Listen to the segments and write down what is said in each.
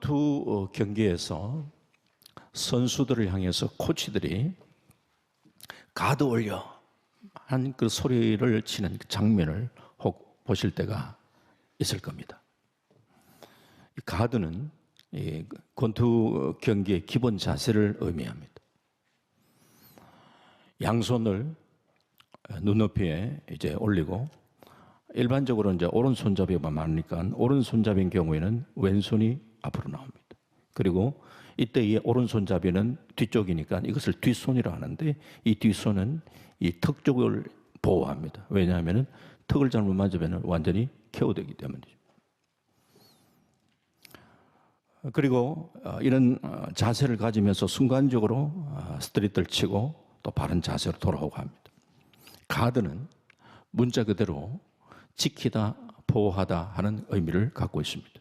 권투 어, 경기에서 선수들을 향해서 코치들이 가드 올려 한 그 소리를 치는 그 장면을 혹 보실 때가 있을 겁니다. 이 가드는 이 권투 경기의 기본 자세를 의미합니다. 양손을 눈높이에 이제 올리고 일반적으로 이제 오른손잡이가 많으니까 오른손잡이인 경우에는 왼손이 앞으로 나옵니다. 그리고 이때 이 오른손잡이는 뒤쪽이니까 이것을 뒷손이라 하는데 이 뒷손은 이 턱 쪽을 보호합니다. 왜냐하면 턱을 잘못 맞으면 완전히 케어되기 때문이죠. 그리고 어, 이런 어, 자세를 가지면서 순간적으로 어, 스트릿을 치고 또 바른 자세로 돌아오고 합니다. 가드는 문자 그대로 지키다, 보호하다 하는 의미를 갖고 있습니다.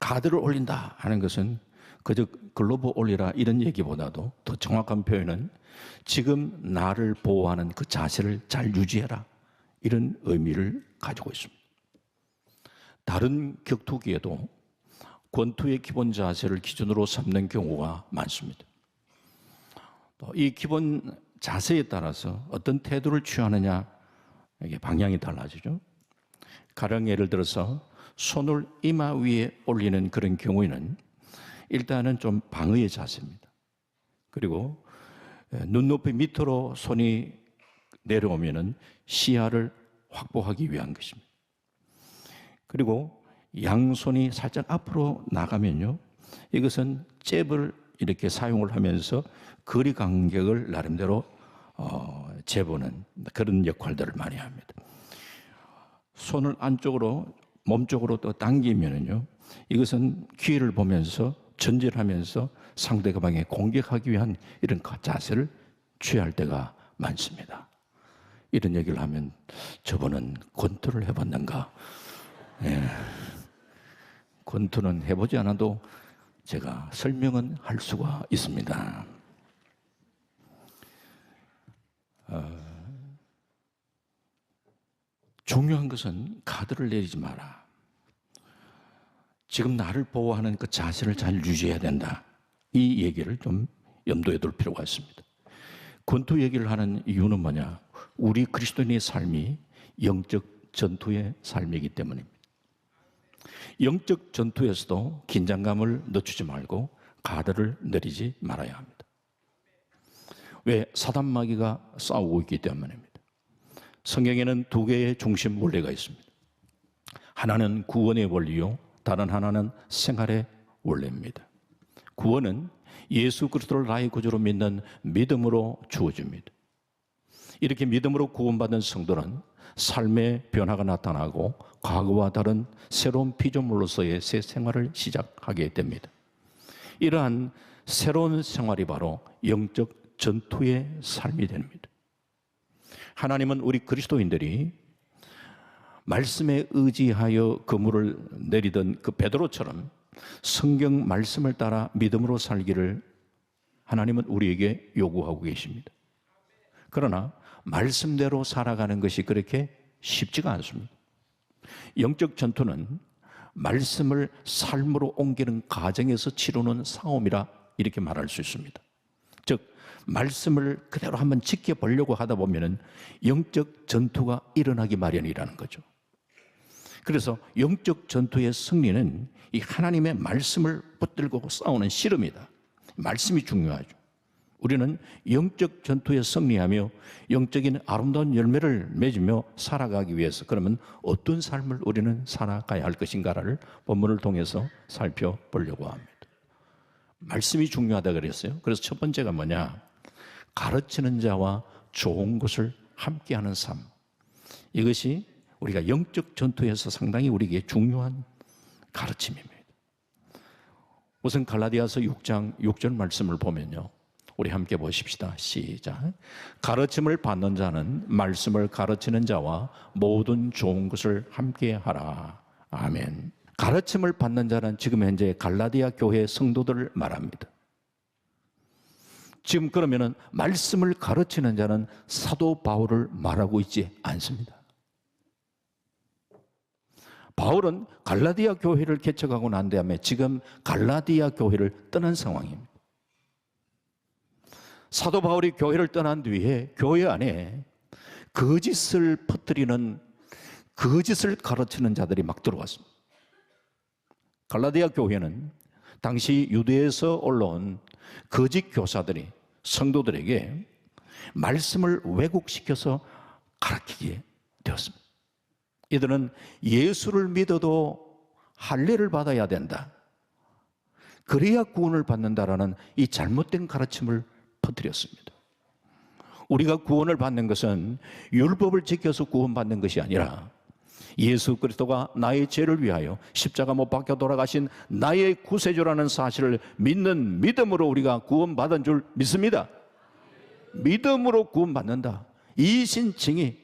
가드를 올린다 하는 것은 그저 글로브 올리라 이런 얘기보다도 더 정확한 표현은 지금 나를 보호하는 그 자세를 잘 유지해라 이런 의미를 가지고 있습니다. 다른 격투기에도 권투의 기본 자세를 기준으로 삼는 경우가 많습니다. 이 기본 자세에 따라서 어떤 태도를 취하느냐 이게 방향이 달라지죠. 가령 예를 들어서 손을 이마 위에 올리는 그런 경우에는 일단은 좀 방어의 자세입니다. 그리고 눈높이 밑으로 손이 내려오면은 시야를 확보하기 위한 것입니다. 그리고 양손이 살짝 앞으로 나가면요. 이것은 잽을 이렇게 사용을 하면서 거리 간격을 나름대로 어, 재보는 그런 역할들을 많이 합니다. 손을 안쪽으로 몸쪽으로 또 당기면은요. 이것은 기회를 보면서 전진하면서 상대방에 공격하기 위한 이런 자세를 취할 때가 많습니다. 이런 얘기를 하면 저번은 권투를 해봤는가? 예. 권투는 해보지 않아도 제가 설명은 할 수가 있습니다. 어, 중요한 것은 가드를 내리지 마라. 지금 나를 보호하는 그 자세를 잘 유지해야 된다. 이 얘기를 좀 염두에 둘 필요가 있습니다. 권투 얘기를 하는 이유는 뭐냐? 우리 그리스도인의 삶이 영적 전투의 삶이기 때문입니다. 영적 전투에서도 긴장감을 늦추지 말고 가드를 내리지 말아야 합니다. 왜? 사단마귀가 싸우고 있기 때문입니다. 성경에는 두 개의 중심 원리가 있습니다. 하나는 구원의 원리요, 다른 하나는 생활의 원리입니다. 구원은 예수 그리스도를 나의 구주로 믿는 믿음으로 주어집니다. 이렇게 믿음으로 구원받은 성도는 삶의 변화가 나타나고 과거와 다른 새로운 피조물로서의 새 생활을 시작하게 됩니다. 이러한 새로운 생활이 바로 영적 전투의 삶이 됩니다. 하나님은 우리 그리스도인들이 말씀에 의지하여 그물을 내리던 그 베드로처럼 성경 말씀을 따라 믿음으로 살기를 하나님은 우리에게 요구하고 계십니다. 그러나 말씀대로 살아가는 것이 그렇게 쉽지가 않습니다. 영적 전투는 말씀을 삶으로 옮기는 과정에서 치르는 싸움이라 이렇게 말할 수 있습니다. 즉, 말씀을 그대로 한번 지켜보려고 하다 보면은 영적 전투가 일어나기 마련이라는 거죠. 그래서 영적 전투의 승리는 이 하나님의 말씀을 붙들고 싸우는 씨름이다. 말씀이 중요하죠. 우리는 영적 전투에 승리하며 영적인 아름다운 열매를 맺으며 살아가기 위해서 그러면 어떤 삶을 우리는 살아가야 할 것인가를 본문을 통해서 살펴보려고 합니다. 말씀이 중요하다 그랬어요. 그래서 첫 번째가 뭐냐? 가르치는 자와 좋은 것을 함께하는 삶. 이것이 우리가 영적 전투에서 상당히 우리에게 중요한 가르침입니다. 우선 갈라디아서 6장 6절 말씀을 보면요. 우리 함께 보십시다. 시작. 가르침을 받는 자는 말씀을 가르치는 자와 모든 좋은 것을 함께 하라. 아멘. 가르침을 받는 자는 지금 현재 갈라디아 교회 성도들을 말합니다. 지금 그러면은 말씀을 가르치는 자는 사도 바울을 말하고 있지 않습니다. 바울은 갈라디아 교회를 개척하고 난 다음에 지금 갈라디아 교회를 떠난 상황입니다. 사도 바울이 교회를 떠난 뒤에 교회 안에 거짓을 퍼뜨리는 거짓을 가르치는 자들이 막 들어왔습니다. 갈라디아 교회는 당시 유대에서 올라온 거짓 교사들이 성도들에게 말씀을 왜곡시켜서 가르치게 되었습니다. 이들은 예수를 믿어도 할례를 받아야 된다. 그래야 구원을 받는다라는 이 잘못된 가르침을 퍼뜨렸습니다. 우리가 구원을 받는 것은 율법을 지켜서 구원받는 것이 아니라 예수 그리스도가 나의 죄를 위하여 십자가 못 박혀 돌아가신 나의 구세주라는 사실을 믿는 믿음으로 우리가 구원받은 줄 믿습니다. 믿음으로 구원받는다. 이 신칭이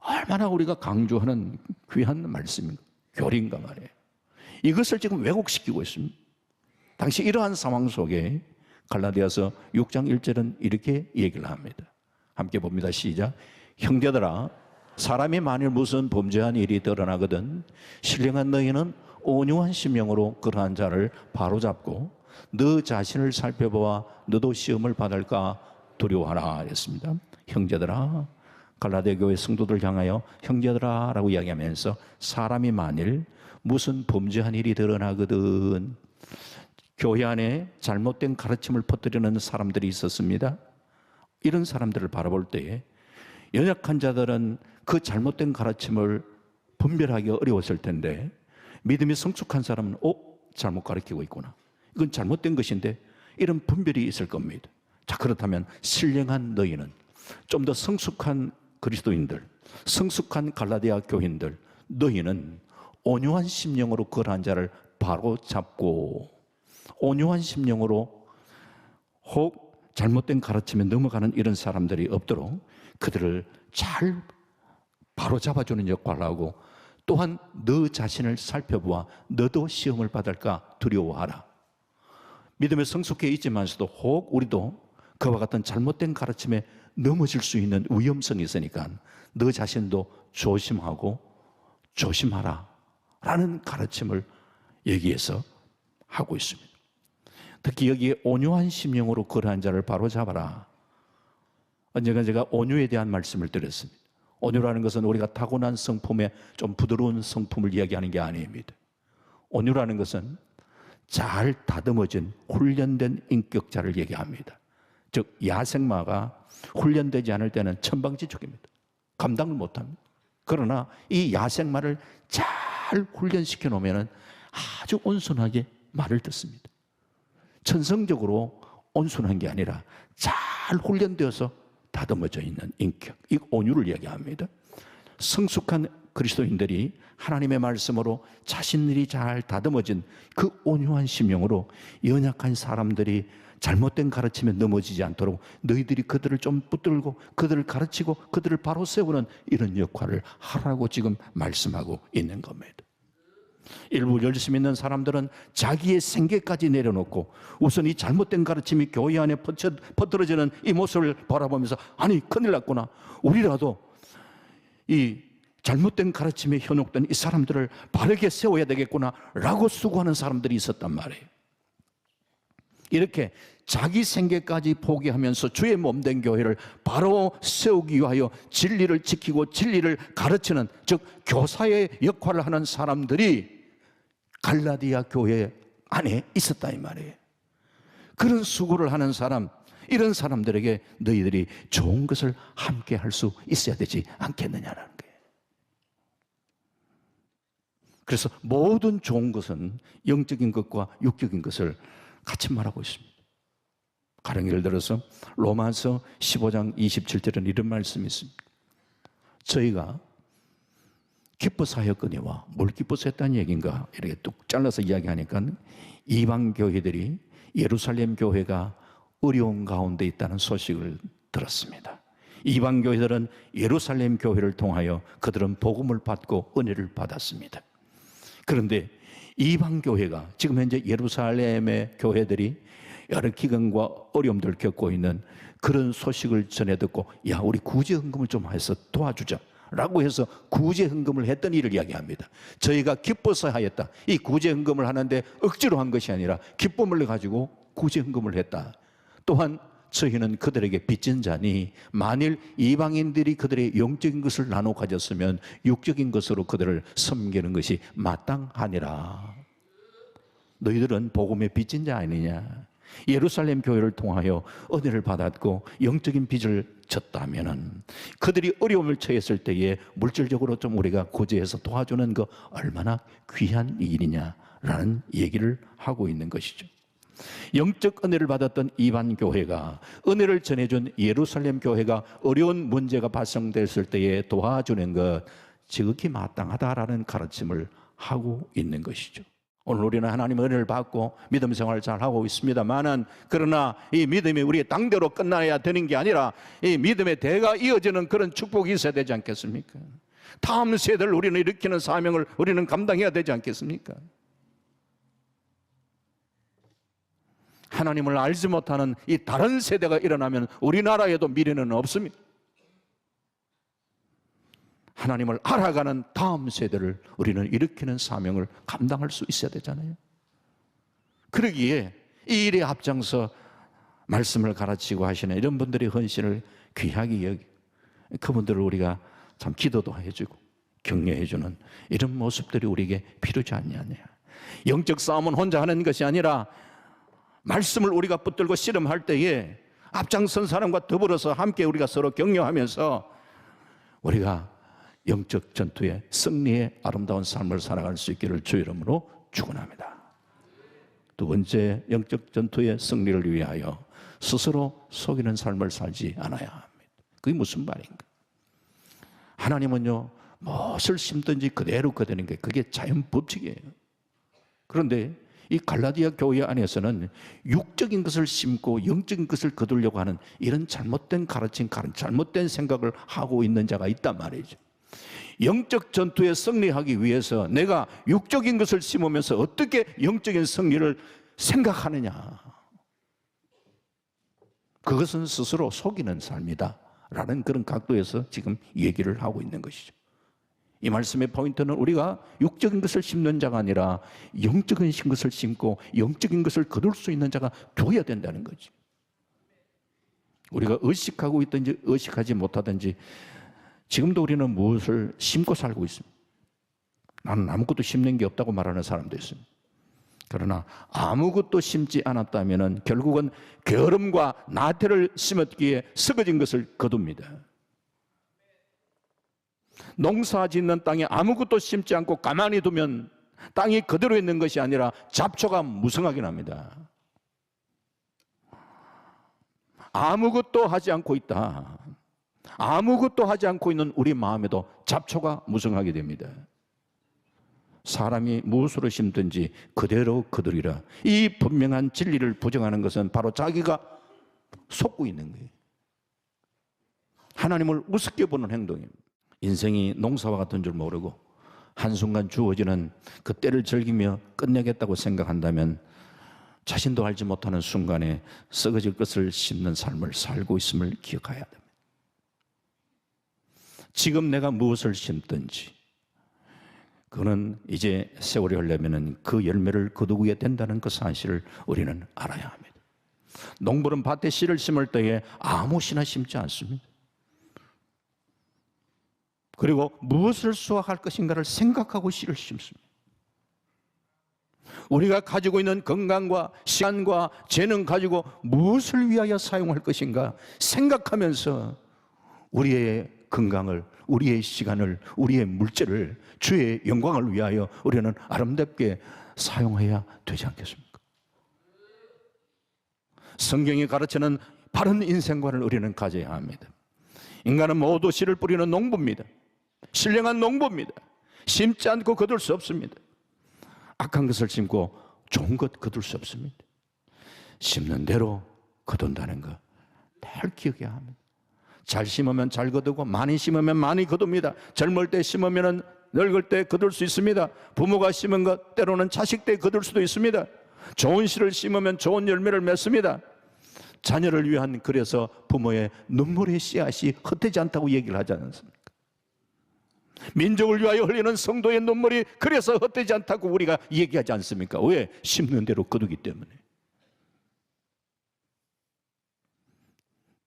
얼마나 우리가 강조하는 귀한 말씀인가, 교리인가 말이에요. 이것을 지금 왜곡시키고 있습니다. 당시 이러한 상황 속에 갈라디아서 6장 1절은 이렇게 얘기를 합니다. 함께 봅니다. 시작. 형제들아, 사람이 만일 무슨 범죄한 일이 드러나거든 신령한 너희는 온유한 심령으로 그러한 자를 바로잡고 너 자신을 살펴보아 너도 시험을 받을까 두려워하라 했습니다. 형제들아, 갈라디아 교회 성도들 향하여 형제들아라고 이야기하면서 사람이 만일 무슨 범죄한 일이 드러나거든 교회 안에 잘못된 가르침을 퍼뜨리는 사람들이 있었습니다. 이런 사람들을 바라볼 때에 연약한 자들은 그 잘못된 가르침을 분별하기 어려웠을 텐데 믿음이 성숙한 사람은 어 잘못 가르치고 있구나. 이건 잘못된 것인데 이런 분별이 있을 겁니다. 자 그렇다면 신령한 너희는 좀 더 성숙한 그리스도인들, 성숙한 갈라디아 교인들, 너희는 온유한 심령으로 그러한 자를 바로 잡고 온유한 심령으로 혹 잘못된 가르침에 넘어가는 이런 사람들이 없도록 그들을 잘 바로 잡아주는 역할을 하고 또한 너 자신을 살펴보아 너도 시험을 받을까 두려워하라. 믿음에 성숙해 있지만서도 혹 우리도 그와 같은 잘못된 가르침에 넘어질 수 있는 위험성이 있으니까 너 자신도 조심하고 조심하라. 라는 가르침을 여기에서 하고 있습니다. 특히 여기에 온유한 심령으로 그러한 자를 바로 잡아라. 언젠가 제가 온유에 대한 말씀을 드렸습니다. 온유라는 것은 우리가 타고난 성품에 좀 부드러운 성품을 이야기하는 게 아닙니다. 온유라는 것은 잘 다듬어진 훈련된 인격자를 얘기합니다. 즉 야생마가 훈련되지 않을 때는 천방지축입니다. 감당을 못합니다. 그러나 이 야생마를 잘 훈련시켜 놓으면 아주 온순하게 말을 듣습니다. 천성적으로 온순한 게 아니라 잘 훈련되어서 다듬어져 있는 인격, 이 온유를 얘기합니다. 성숙한 그리스도인들이 하나님의 말씀으로 자신들이 잘 다듬어진 그 온유한 심령으로 연약한 사람들이 잘못된 가르침에 넘어지지 않도록 너희들이 그들을 좀 붙들고 그들을 가르치고 그들을 바로 세우는 이런 역할을 하라고 지금 말씀하고 있는 겁니다. 일부 열심 있는 사람들은 자기의 생계까지 내려놓고 우선 이 잘못된 가르침이 교회 안에 퍼쳐, 퍼뜨려지는 이 모습을 바라보면서 아니 큰일 났구나. 우리라도 이 잘못된 가르침에 현혹된 이 사람들을 바르게 세워야 되겠구나 라고 수고하는 사람들이 있었단 말이에요. 이렇게 자기 생계까지 포기하면서 주의 몸 된 교회를 바로 세우기 위하여 진리를 지키고 진리를 가르치는 즉 교사의 역할을 하는 사람들이 갈라디아 교회 안에 있었다 이 말이에요. 그런 수고를 하는 사람, 이런 사람들에게 너희들이 좋은 것을 함께 할 수 있어야 되지 않겠느냐라는. 그래서 모든 좋은 것은 영적인 것과 육적인 것을 같이 말하고 있습니다. 가령 예를 들어서 로마서 15장 27절은 이런 말씀이 있습니다. 저희가 기뻐서 하였거니와 뭘 기뻐서 했다는 얘기인가 이렇게 뚝 잘라서 이야기하니까 이방 교회들이 예루살렘 교회가 어려운 가운데 있다는 소식을 들었습니다. 이방 교회들은 예루살렘 교회를 통하여 그들은 복음을 받고 은혜를 받았습니다. 그런데 이방 교회가 지금 현재 예루살렘의 교회들이 여러 기근과 어려움들을 겪고 있는 그런 소식을 전해 듣고 야 우리 구제 헌금을 좀 해서 도와주자 라고 해서 구제 헌금을 했던 일을 이야기합니다. 저희가 기뻐서 하였다. 이 구제 헌금을 하는데 억지로 한 것이 아니라 기쁨을 가지고 구제 헌금을 했다. 또한 저희는 그들에게 빚진 자니 만일 이방인들이 그들의 영적인 것을 나눠 가졌으면 육적인 것으로 그들을 섬기는 것이 마땅하니라. 너희들은 복음의 빚진 자 아니냐? 예루살렘 교회를 통하여 은혜를 받았고 영적인 빚을 졌다면은 그들이 어려움을 처했을 때에 물질적으로 좀 우리가 구제해서 도와주는 거 얼마나 귀한 일이냐라는 얘기를 하고 있는 것이죠. 영적 은혜를 받았던 이반 교회가 은혜를 전해준 예루살렘 교회가 어려운 문제가 발생됐을 때에 도와주는 것 지극히 마땅하다라는 가르침을 하고 있는 것이죠. 오늘 우리는 하나님 은혜를 받고 믿음 생활을 잘 하고 있습니다만은 그러나 이 믿음이 우리의 당대로 끝나야 되는 게 아니라 이 믿음의 대가 이어지는 그런 축복이 있어야 되지 않겠습니까? 다음 세대를 우리는 일으키는 사명을 우리는 감당해야 되지 않겠습니까? 하나님을 알지 못하는 이 다른 세대가 일어나면 우리나라에도 미래는 없습니다. 하나님을 알아가는 다음 세대를 우리는 일으키는 사명을 감당할 수 있어야 되잖아요. 그러기에 이 일에 앞장서 말씀을 가르치고 하시는 이런 분들의 헌신을 귀하게 여기 그분들을 우리가 참 기도도 해주고 격려해주는 이런 모습들이 우리에게 필요지 않냐냐. 영적 싸움은 혼자 하는 것이 아니라 말씀을 우리가 붙들고 씨름할 때에 앞장선 사람과 더불어서 함께 우리가 서로 격려하면서 우리가 영적 전투의 승리의 아름다운 삶을 살아갈 수 있기를 주 이름으로 축원합니다. 두 번째 영적 전투의 승리를 위하여 스스로 속이는 삶을 살지 않아야 합니다. 그게 무슨 말인가? 하나님은요 무엇을 심든지 그대로 거두는 게 그게 자연 법칙이에요. 그런데 이 갈라디아 교회 안에서는 육적인 것을 심고 영적인 것을 거두려고 하는 이런 잘못된 가르침, 잘못된 생각을 하고 있는 자가 있단 말이죠. 영적 전투에 승리하기 위해서 내가 육적인 것을 심으면서 어떻게 영적인 승리를 생각하느냐. 그것은 스스로 속이는 삶이다. 라는 그런 각도에서 지금 얘기를 하고 있는 것이죠. 이 말씀의 포인트는 우리가 육적인 것을 심는 자가 아니라 영적인 것을 심고 영적인 것을 거둘 수 있는 자가 되어야 된다는 거지. 우리가 의식하고 있든지 의식하지 못하든지 지금도 우리는 무엇을 심고 살고 있습니다. 나는 아무것도 심는 게 없다고 말하는 사람도 있습니다. 그러나 아무것도 심지 않았다면 결국은 게으름과 나태를 심었기에 썩어진 것을 거둡니다. 농사 짓는 땅에 아무것도 심지 않고 가만히 두면 땅이 그대로 있는 것이 아니라 잡초가 무성하게 납니다. 아무것도 하지 않고 있다. 아무것도 하지 않고 있는 우리 마음에도 잡초가 무성하게 됩니다. 사람이 무엇으로 심든지 그대로 거두리라. 이 분명한 진리를 부정하는 것은 바로 자기가 속고 있는 거예요. 하나님을 우습게 보는 행동입니다. 인생이 농사와 같은 줄 모르고 한순간 주어지는 그 때를 즐기며 끝내겠다고 생각한다면 자신도 알지 못하는 순간에 썩어질 것을 심는 삶을 살고 있음을 기억해야 됩니다. 지금 내가 무엇을 심든지 그는 이제 세월이 흘려면은 그 열매를 거두게 된다는 그 사실을 우리는 알아야 합니다. 농부는 밭에 씨를 심을 때에 아무 씨나 심지 않습니다. 그리고 무엇을 수확할 것인가를 생각하고 씨를 심습니다. 우리가 가지고 있는 건강과 시간과 재능 가지고 무엇을 위하여 사용할 것인가 생각하면서 우리의 건강을, 우리의 시간을, 우리의 물질을 주의 영광을 위하여 우리는 아름답게 사용해야 되지 않겠습니까? 성경이 가르치는 바른 인생관을 우리는 가져야 합니다. 인간은 모두 씨를 뿌리는 농부입니다. 신령한 농부입니다. 심지 않고 거둘 수 없습니다. 악한 것을 심고 좋은 것 거둘 수 없습니다. 심는 대로 거둔다는 것 늘 기억해야 합니다. 잘 심으면 잘 거두고 많이 심으면 많이 거둡니다. 젊을 때 심으면 늙을 때 거둘 수 있습니다. 부모가 심은 것 때로는 자식 때 거둘 수도 있습니다. 좋은 씨를 심으면 좋은 열매를 맺습니다. 자녀를 위한 그래서 부모의 눈물의 씨앗이 헛되지 않다고 얘기를 하지 않습니까? 민족을 위하여 흘리는 성도의 눈물이 그래서 헛되지 않다고 우리가 얘기하지 않습니까? 왜? 심는 대로 거두기 때문에.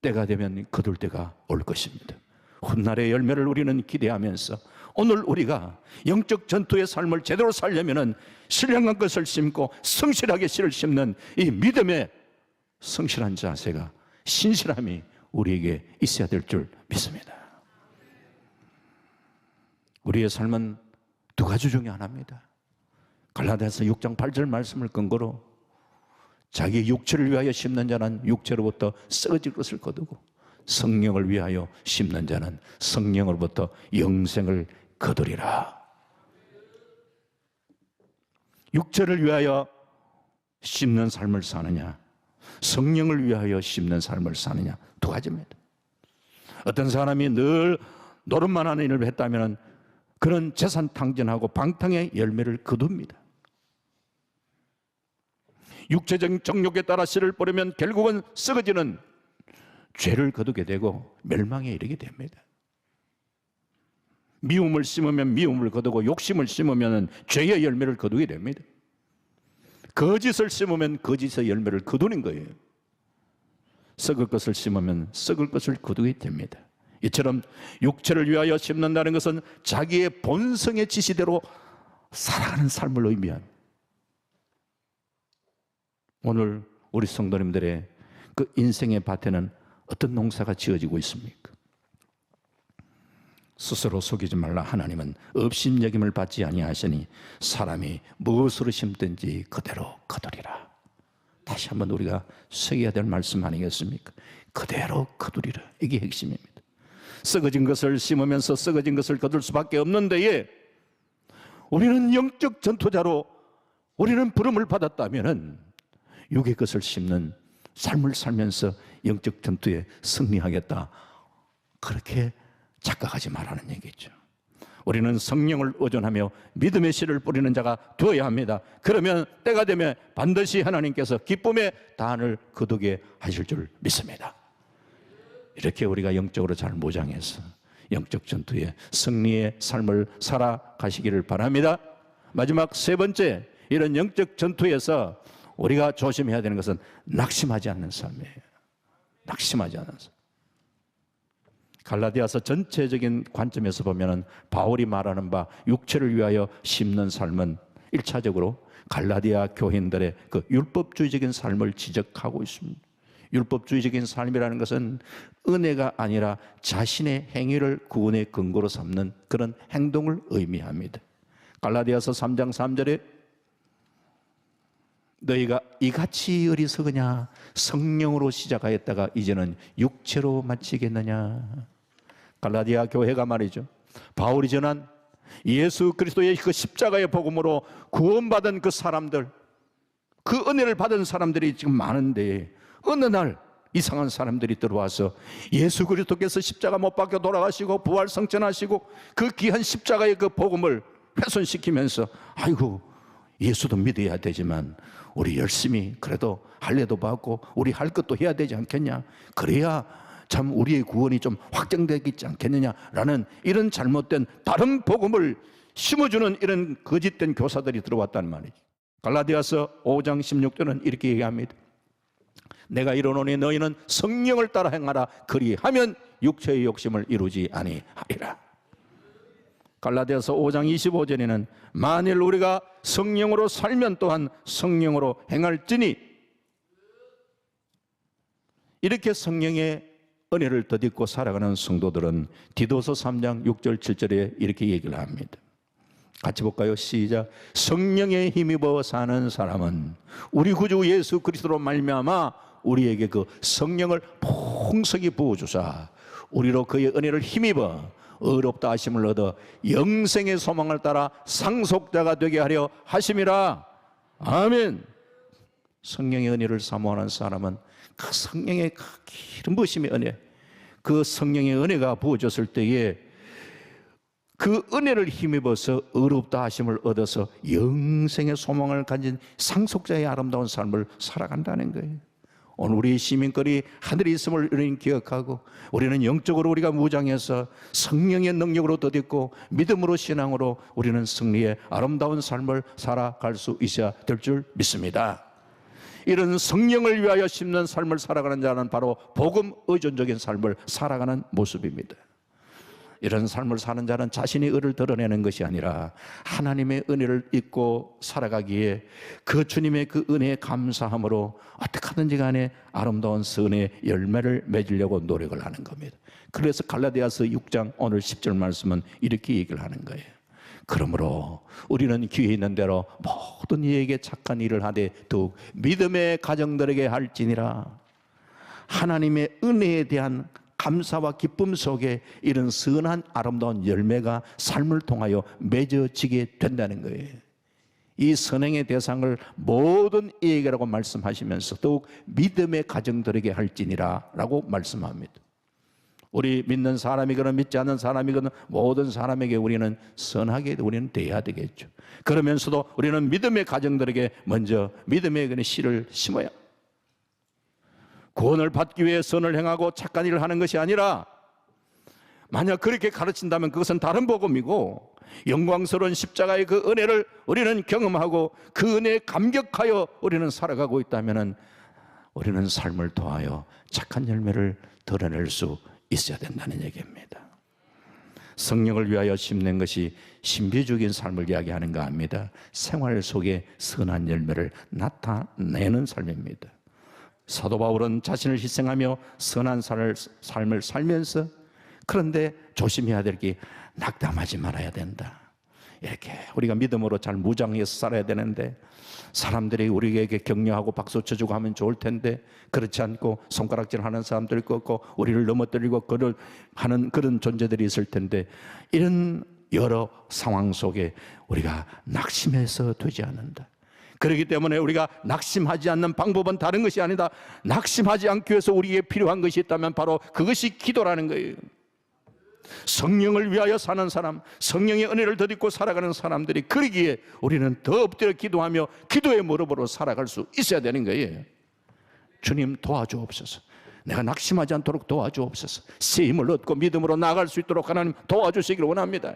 때가 되면 거둘 때가 올 것입니다. 훗날의 열매를 우리는 기대하면서 오늘 우리가 영적 전투의 삶을 제대로 살려면은 신령한 것을 심고 성실하게 씨를 심는 이 믿음의 성실한 자세가 신실함이 우리에게 있어야 될 줄 믿습니다. 우리의 삶은 두 가지 중에 하나입니다. 갈라디아서 6장 8절 말씀을 근거로 자기 육체를 위하여 심는 자는 육체로부터 썩어질 것을 거두고 성령을 위하여 심는 자는 성령으로부터 영생을 거두리라. 육체를 위하여 심는 삶을 사느냐, 성령을 위하여 심는 삶을 사느냐 두 가지입니다. 어떤 사람이 늘 노릇만 하는 일을 했다면 그런 재산 탕진하고 방탕의 열매를 거둡니다. 육체적 정욕에 따라 씨를 뿌리면 결국은 썩어지는 죄를 거두게 되고 멸망에 이르게 됩니다. 미움을 심으면 미움을 거두고 욕심을 심으면 죄의 열매를 거두게 됩니다. 거짓을 심으면 거짓의 열매를 거두는 거예요. 썩을 것을 심으면 썩을 것을 거두게 됩니다. 이처럼 육체를 위하여 심는다는 것은 자기의 본성의 지시대로 살아가는 삶을 의미한 오늘 우리 성도님들의 그 인생의 밭에는 어떤 농사가 지어지고 있습니까? 스스로 속이지 말라 하나님은 업신여김을 받지 아니하시니 사람이 무엇으로 심든지 그대로 거두리라. 다시 한번 우리가 새겨야 될 말씀 아니겠습니까? 그대로 거두리라. 이게 핵심입니다. 썩어진 것을 심으면서 썩어진 것을 거둘 수밖에 없는 데에 우리는 영적 전투자로 우리는 부름을 받았다면은 육의 것을 심는 삶을 살면서 영적 전투에 승리하겠다. 그렇게 착각하지 말라는 얘기죠. 우리는 성령을 의존하며 믿음의 씨를 뿌리는 자가 되어야 합니다. 그러면 때가 되면 반드시 하나님께서 기쁨의 단을 거두게 하실 줄 믿습니다. 이렇게 우리가 영적으로 잘 모장해서 영적 전투에 승리의 삶을 살아가시기를 바랍니다. 마지막 세 번째, 이런 영적 전투에서 우리가 조심해야 되는 것은 낙심하지 않는 삶이에요. 낙심하지 않는 삶. 갈라디아서 전체적인 관점에서 보면은 바울이 말하는 바 육체를 위하여 심는 삶은 일차적으로 갈라디아 교인들의 그 율법주의적인 삶을 지적하고 있습니다. 율법주의적인 삶이라는 것은 은혜가 아니라 자신의 행위를 구원의 근거로 삼는 그런 행동을 의미합니다. 갈라디아서 3장 3절에 너희가 이같이 어리석으냐? 성령으로 시작하였다가 이제는 육체로 마치겠느냐? 갈라디아 교회가 말이죠. 바울이 전한 예수 그리스도의 그 십자가의 복음으로 구원받은 그 사람들 그 은혜를 받은 사람들이 지금 많은데 어느 날 이상한 사람들이 들어와서 예수 그리스도께서 십자가 못 박혀 돌아가시고 부활 성천하시고 그 귀한 십자가의 그 복음을 훼손시키면서 아이고 예수도 믿어야 되지만 우리 열심히 그래도 할례도 받고 우리 할 것도 해야 되지 않겠냐? 그래야 참 우리의 구원이 좀 확정되겠지 않겠느냐라는 이런 잘못된 다른 복음을 심어주는 이런 거짓된 교사들이 들어왔단 말이지. 갈라디아서 5장 16절은 이렇게 얘기합니다. 내가 이르노니 너희는 성령을 따라 행하라. 그리하면 육체의 욕심을 이루지 아니하리라 갈라디아서 5장 25절에는 만일 우리가 성령으로 살면 또한 성령으로 행할지니 이렇게 성령의 은혜를 덧입고 살아가는 성도들은 디도서 3장 6절 7절에 이렇게 얘기를 합니다. 같이 볼까요? 시작. 성령에 힘입어 사는 사람은 우리 구주 예수 그리스도로 말미암아 우리에게 그 성령을 풍성히 부어 주사 우리로 그의 은혜를 힘입어 의롭다 하심을 얻어 영생의 소망을 따라 상속자가 되게 하려 하심이라. 아멘. 성령의 은혜를 사모하는 사람은 그 성령의 그 기름 부심의 은혜, 그 성령의 은혜가 부어졌을 때에 그 은혜를 힘입어서 의롭다 하심을 얻어서 영생의 소망을 가진 상속자의 아름다운 삶을 살아간다는 거예요. 오늘 우리 시민거리 하늘이 있음을 우리는 기억하고 우리는 영적으로 우리가 무장해서 성령의 능력으로 덧입고 믿음으로 신앙으로 우리는 승리의 아름다운 삶을 살아갈 수 있어야 될 줄 믿습니다. 이런 성령을 위하여 심는 삶을 살아가는 자는 바로 복음 의존적인 삶을 살아가는 모습입니다. 이런 삶을 사는 자는 자신의 의를 드러내는 것이 아니라 하나님의 은혜를 잊고 살아가기에 그 주님의 그 은혜에 감사함으로 어떻게 하든지 간에 아름다운 선의 열매를 맺으려고 노력을 하는 겁니다. 그래서 갈라디아서 6장 오늘 10절 말씀은 이렇게 얘기를 하는 거예요. 그러므로 우리는 기회 있는 대로 모든 이에게 착한 일을 하되 더욱 믿음의 가정들에게 할지니라 하나님의 은혜에 대한 감사와 기쁨 속에 이런 선한 아름다운 열매가 삶을 통하여 맺어지게 된다는 거예요. 이 선행의 대상을 모든 이에게라고 말씀하시면서 더욱 믿음의 가정들에게 할지니라 라고 말씀합니다. 우리 믿는 사람이거나 믿지 않는 사람이거나 모든 사람에게 우리는 선하게 우리는 대해야 되겠죠. 그러면서도 우리는 믿음의 가정들에게 먼저 믿음의 그 씨를 심어야 구원을 받기 위해 선을 행하고 착한 일을 하는 것이 아니라 만약 그렇게 가르친다면 그것은 다른 복음이고 영광스러운 십자가의 그 은혜를 우리는 경험하고 그 은혜에 감격하여 우리는 살아가고 있다면 우리는 삶을 통하여 착한 열매를 드러낼 수 있어야 된다는 얘기입니다. 성령을 위하여 심는 것이 신비주의적인 삶을 이야기하는가 합니다. 생활 속에 선한 열매를 나타내는 삶입니다. 사도 바울은 자신을 희생하며 선한 삶을 살면서 그런데 조심해야 될 게 낙담하지 말아야 된다. 이렇게 우리가 믿음으로 잘 무장해서 살아야 되는데 사람들이 우리에게 격려하고 박수 쳐주고 하면 좋을 텐데 그렇지 않고 손가락질 하는 사람들이 있고 우리를 넘어뜨리고 그를 하는 그런 존재들이 있을 텐데 이런 여러 상황 속에 우리가 낙심해서 되지 않는다. 그렇기 때문에 우리가 낙심하지 않는 방법은 다른 것이 아니다. 낙심하지 않기 위해서 우리에게 필요한 것이 있다면 바로 그것이 기도라는 거예요. 성령을 위하여 사는 사람, 성령의 은혜를 덧입고 살아가는 사람들이 그러기에 우리는 더 엎드려 기도하며 기도의 무릎으로 살아갈 수 있어야 되는 거예요. 주님 도와주옵소서. 내가 낙심하지 않도록 도와주옵소서. 새 힘을 얻고 믿음으로 나아갈 수 있도록 하나님 도와주시기를 원합니다.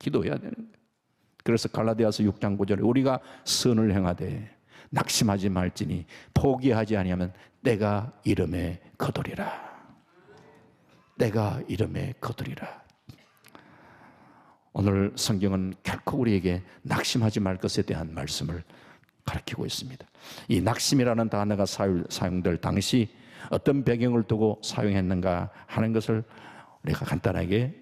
기도해야 되는 거예요. 그래서 갈라디아서 6장 9절에 우리가 선을 행하되 낙심하지 말지니 포기하지 아니하면 내가 이름에 거두리라. 내가 이름에 거두리라. 오늘 성경은 결코 우리에게 낙심하지 말 것에 대한 말씀을 가르치고 있습니다. 이 낙심이라는 단어가 사용될 당시 어떤 배경을 두고 사용했는가 하는 것을 우리가 간단하게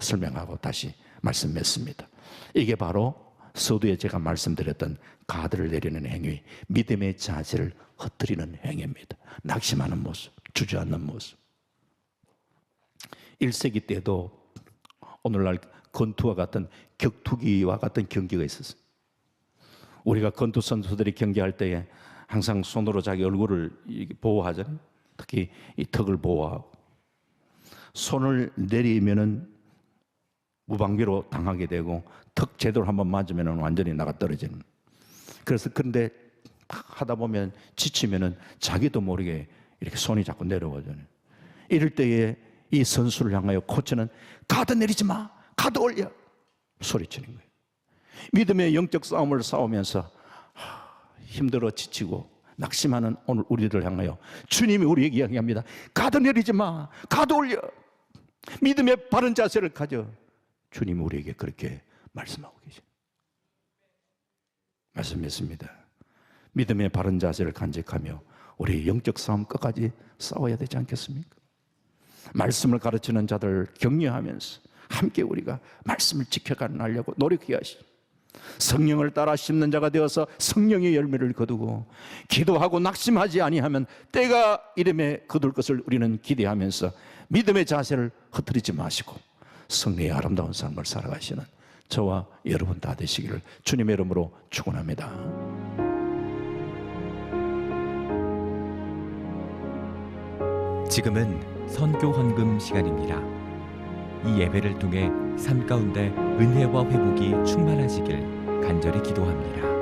설명하고 다시 말씀했습니다. 이게 바로 서두에 제가 말씀드렸던 가드를 내리는 행위, 믿음의 자세를 흩뜨리는 행위입니다. 낙심하는 모습, 주저앉는 모습. 1세기 때도 오늘날 건투와 같은 격투기와 같은 경기가 있었어요. 우리가 건투 선수들이 경기할 때에 항상 손으로 자기 얼굴을 보호하잖아요. 특히 이 턱을 보호하고 손을 내리면은 무방비로 당하게 되고 턱 제대로 한번 맞으면 완전히 나가 떨어지는. 그래서 그런데 하다 보면 지치면은 자기도 모르게 이렇게 손이 자꾸 내려오잖아요. 이럴 때에 이 선수를 향하여 코치는 가드 내리지 마, 가드 올려 소리치는 거예요. 믿음의 영적 싸움을 싸우면서 힘들어 지치고 낙심하는 오늘 우리들 향하여 주님이 우리에게 이야기합니다. 가드 내리지 마, 가드 올려. 믿음의 바른 자세를 가져. 주님 우리에게 그렇게 말씀하고 계십니다. 말씀했습니다. 믿음의 바른 자세를 간직하며 우리 영적 싸움 끝까지 싸워야 되지 않겠습니까? 말씀을 가르치는 자들 격려하면서 함께 우리가 말씀을 지켜가려고 노력해야 하시. 성령을 따라 심는 자가 되어서 성령의 열매를 거두고 기도하고 낙심하지 아니하면 때가 이름에 거둘 것을 우리는 기대하면서 믿음의 자세를 흐트리지 마시고 성리의 아름다운 삶을 살아가시는 저와 여러분 다 되시기를 주님의 이름으로 축원합니다. 지금은 선교 헌금 시간입니다. 이 예배를 통해 삶 가운데 은혜와 회복이 충만하시길 간절히 기도합니다.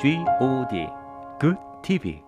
G O D Good TV